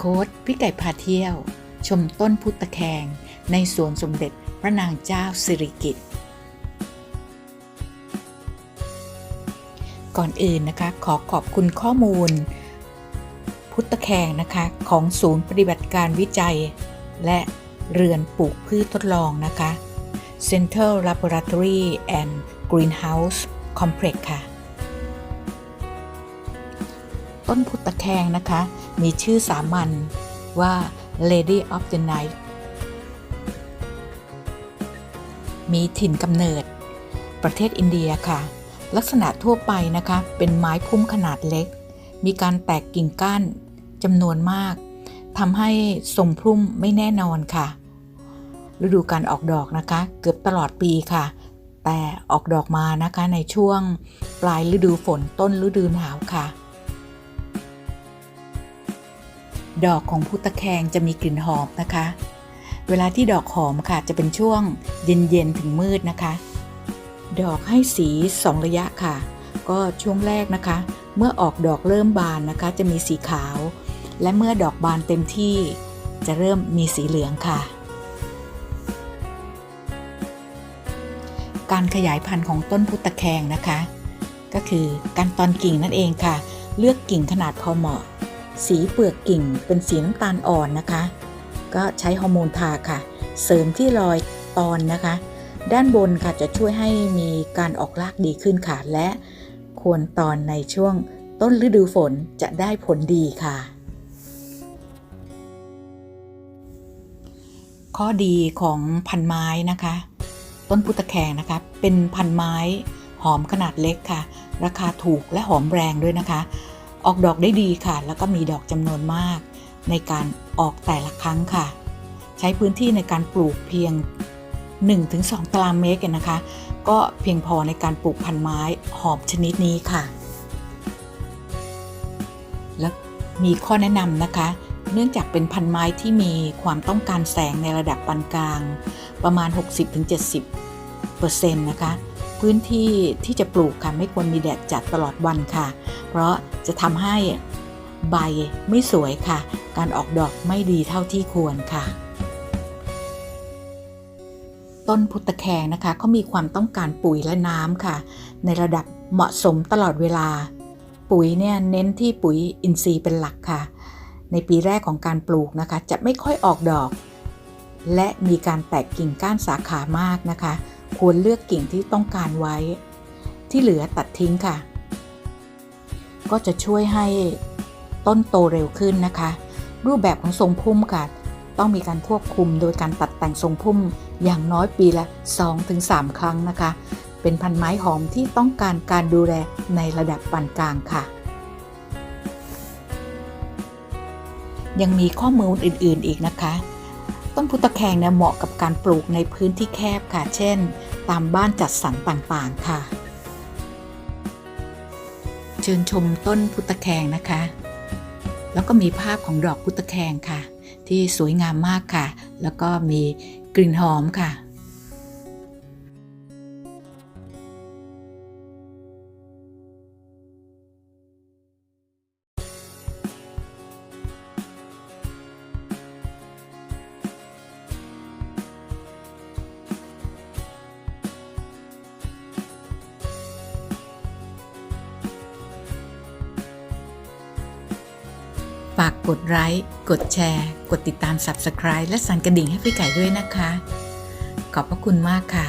โค้ดพี่ไก่พาเที่ยว ชมต้นพุทธแคง ในสวนสมเด็จพระนางเจ้าสิริกิติ์ก่อนอื่นนะคะ ขอขอบคุณข้อมูล พุทธแคงนะคะ ของศูนย์ปฏิบัติการวิจัย และเรือนปลูกพืชทดลองนะคะ Central Laboratory and Greenhouse Complex ค่ะ ต้นพุทธแคงนะคะ มีชื่อสามัญว่า Lady of the Night มีถิ่นกำเนิด ประเทศอินเดียค่ะ ลักษณะทั่วไปนะคะ เป็นไม้พุ่มขนาดเล็ก มีการแตกกิ่งก้านจำนวนมากทำให้ทรงพุ่มไม่แน่นอนค่ะ ฤดูการออกดอกนะคะ เกือบตลอดปีค่ะ แต่ออกดอกมานะคะในช่วงปลายฤดูฝนต้นฤดูหนาวค่ะ ดอกของพุทธแคงจะมีกลิ่นหอมนะคะ เวลาที่ดอกหอมค่ะจะเป็นช่วงเย็นๆถึงมืดนะคะ ดอกให้สีสองระยะค่ะ ก็ช่วงแรกนะคะ เมื่อออกดอกเริ่มบานนะคะ จะมีสีขาว และเมื่อดอกบานเต็มที่ จะเริ่มมีสีเหลืองค่ะการขยายพันธุ์ของต้นพุทธแคงนะคะ ก็คือการตอนกิ่งนั่นเองค่ะ เลือกกิ่งขนาดพอเหมาะ สีเปลือกกิ่งเป็นสีน้ำตาลอ่อนนะคะ ก็ใช้ฮอร์โมนทาค่ะ เสริมที่รอยตอนนะคะ ด้านบนค่ะจะช่วยให้มีการออกรากดีขึ้นค่ะ และควรตอนในช่วงต้นฤดูฝนจะได้ผลดีค่ะ ข้อดีของพันไม้นะคะ ต้นพุทธแคงนะคะ เป็นพันไม้หอมขนาดเล็กค่ะ ราคาถูกและหอมแรงด้วยนะคะ ออกดอกได้ดีค่ะ แล้วก็มีดอกจำนวนมาก ในการออกแต่ละครั้งค่ะ ใช้พื้นที่ในการปลูกเพียง 1-2 ตารางเมตรนนะคะ ก็เพียงพอในการปลูกพันไม้หอมชนิดนี้ค่ะ และมีข้อแนะนำนะคะ เนื่องจากเป็นพันไม้ที่มีความต้องการแสงในระดับปานกลาง ประมาณ 60-70%นะคะพื้นที่ที่จะปลูกค่ะไม่ควรมีแดดจัดตลอดวันค่ะ เพราะจะทำให้ใบไม่สวยค่ะ การออกดอกไม่ดีเท่าที่ควรค่ะ ต้นพุทธแคงนะคะเขามีความต้องการปุ๋ยและน้ำค่ะ ในระดับเหมาะสมตลอดเวลา ปุ๋ยเนี่ยเน้นที่ปุ๋ยอินทรีย์เป็นหลักค่ะ ในปีแรกของการปลูกนะคะ จะไม่ค่อยออกดอก และมีการแตกกิ่งก้านสาขามากนะคะ ควรเลือกกิ่งที่ต้องการไว้ ที่เหลือตัดทิ้งค่ะ ก็จะช่วยให้ต้นโตเร็วขึ้นนะคะ รูปแบบของทรงพุ่มค่ะ ต้องมีการควบคุมโดยการตัดแต่งทรงพุ่มอย่างน้อยปีละ 2-3 ครั้งนะคะ เป็นพันไม้หอมที่ต้องการการดูแลในระดับปานกลางค่ะ ยังมีข้อมูลอื่นๆอีกนะคะต้นพุทธแคงเนี่ยเหมาะกับการปลูกในพื้นที่แคบค่ะ เช่น ตามบ้านจัดสรรต่างๆค่ะ ชิญชมต้นพุทธแคงนะคะ แล้วก็มีภาพของดอกพุทธแคงค่ะ ที่สวยงามมากค่ะ แล้วก็มีกลิ่นหอมค่ะ ฝากกดไลค์ กดแชร์ กดติดตาม Subscribe และสั่นกระดิ่งให้พี่ไก่ด้วยนะคะ ขอบพระคุณมากค่ะ